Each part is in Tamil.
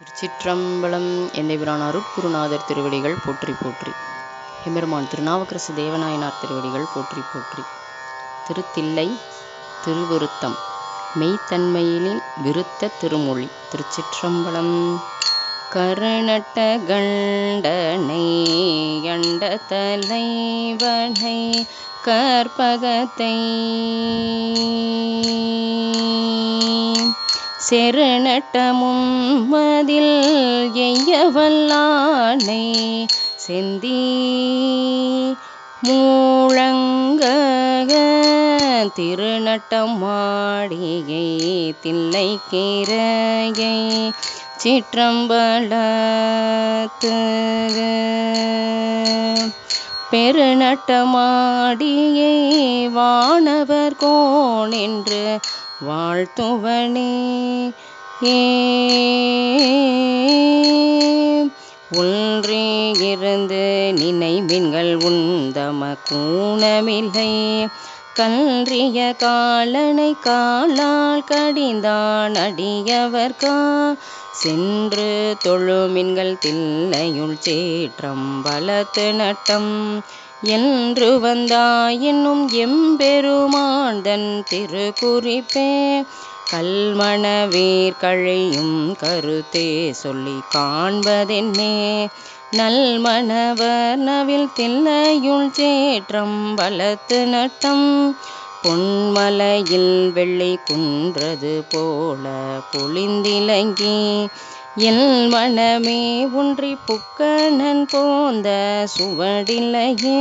திருச்சிற்றம்பலம் எந்தைபிரான் அருட்குருநாதர் திருவடிகள் போற்றி போற்றி. எம்பெருமான் திருநாவுக்கரசு தேவநாயனார் திருவடிகள் போற்றி போற்றி. திருத்தில்லை திருவிருத்தம் மெய்த்தன்மையிலின் விருத்த திருமொழி. திருச்சிற்றம்பலம் கருணட்ட கண்டனை கண்ட தலைவனை கற்பகத்தை செருநட்டமும் மதில் எய்யவல்லானை செந்தி மூழங்க திருநட்டம் மாடிகை தில்லை கீரையை சிற்றம்பலத்து பெருநட்டமாடியை வானவர் கோன் என்று வாழ்த்துவனே. ஒன்றே இருந்து நினைவின்கள் உந்தம கூணமில்லை கன்றிய காலனை காலால் கடிந்தான் அடியவர்கா சென்று தொழுமின்கள் தில்லையுள் சேற்றம் பலத்து நட்டம். என்று வந்தாயினும் எம்பெருமாந்தன் திருக்குறிப்பே கல்மணவீர் கழையும் கருத்தே சொல்லி காண்பதென்னே. நல்மணவர் நவில் தில்லையுள் சேற்றம் பலத்து நட்டம் பொன்மலையில் வெள்ளை குன்றது போல பொழிந்திலங்கி என் வனமே ஒன்றி புக்கணன் போந்த சுவடில்லையே.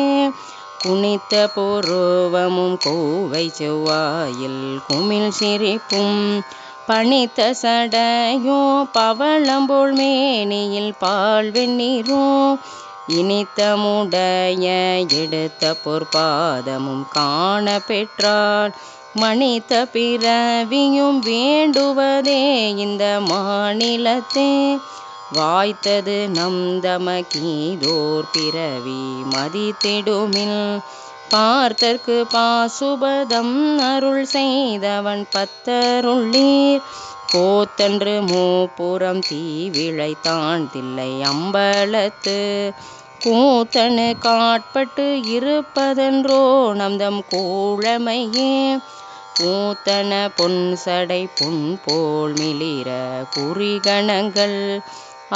குனித்த பூர்வமும் கோவை செவ்வாயில் குமிழ் சிரிப்பும் பணித்த சடையோ பவளம்போல் மேனியில் பால் வெந்நீரோ. இனித்தமுடைய எடுத்த பொற்பாதமும் காண பெற்றாள் மணித்த பிறவியும் வேண்டுவதே இந்த மாநிலத்தே. வாய்த்தது நம் தமக்கீதோர் பிறவி மதித்திடுமில். பார்த்தற்கு பாசுபதம் அருள் செய்தவன் பத்தருள்ளீர் போத்தன்று மூப்புறம் தீவிழைத்தான் தில்லை அம்பலத்து. கூத்தனு காட்பட்டு இருப்பதென்றோ நம்தம் கூழமையே. பூத்தன பொன் சடை பொன் போல் மிளிர குறிகணங்கள்.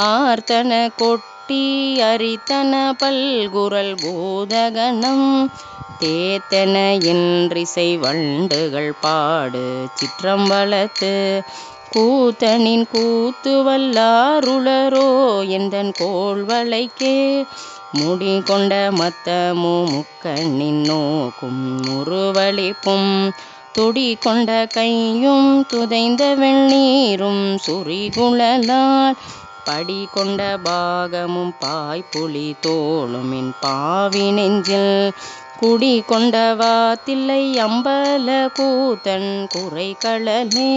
ஆர்த்தன கொட்டி அரித்தன பல்குரல் பூதகணம் தேத்தன என்றிசை வண்டுகள் பாடு சிற்றம்பலத்து. கூத்தனின் கூத்து வல்லாருளரோ எந்தன் கோள்வளைக்கே முடி கொண்ட மத்தமு முக்கண்ணின் நோக்கும் முருவழிப்பும் துடி கொண்ட கையும் துதைந்த வெண்ணீரும் சுரிகுழலால் படி கொண்ட பாகமும் பாய்ப்புலி தோளுமின் பாவி நெஞ்சில் குடி கொண்டவா தில்லை அம்பல கூத்தன் குறைகளலே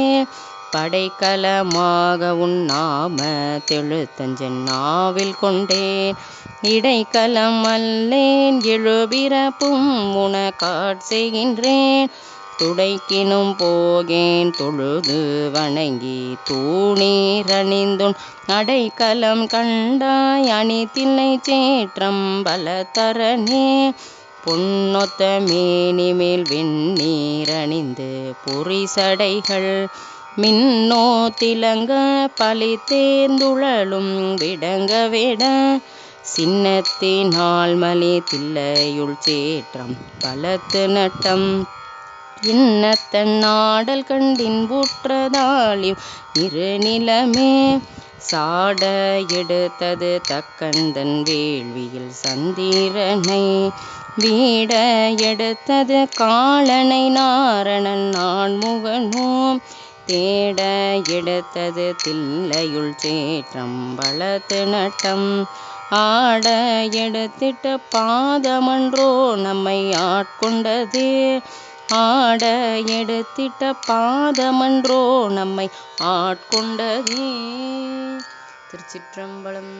படைக்கலமாக உன்னாம தெழுத்தஞ்சன் நாவில் கொண்டேன் இடைக்கலம் அல்லேன் எழுபிறப்பும் உன காட்செய்கின்றேன் துடைக்கினும் போகேன். தொழுது வணங்கி தூணீரணிந்துன் அடைக்கலம் கண்டாய். அணி தில்லை சேற்றம் பல பலதரனே. பொன்னொத்த மேனிமேல் வெண்ணீரணிந்து பொறிசடைகள் மின்னோ திலங்க பழி தேர்ந்துழலும் விடங்க விட. சின்னத்தினால் மலி தில்லையுள் சேற்றம் பலத்து நட்டம் இன்னத்தன் நாடல் கண்டின் புற்றதாளிவ் இரு நிலமே சாட எடுத்தது தக்கந்தன் வேள்வியில் சந்திரனை. வீட எடுத்தது காலனை நாரணன் நான்முகனும். தேட எடுத்தது தில்லையுள் சேற்றம் வளத்து நட்டம். ஆட எடுத்திட்ட பாதமன்றோ நம்மை ஆட்கொண்டது. ஆட எடுத்திட்ட பாதமன்றோ நம்மை ஆட்கொண்டதே. திருச்சிற்றம்பலம்.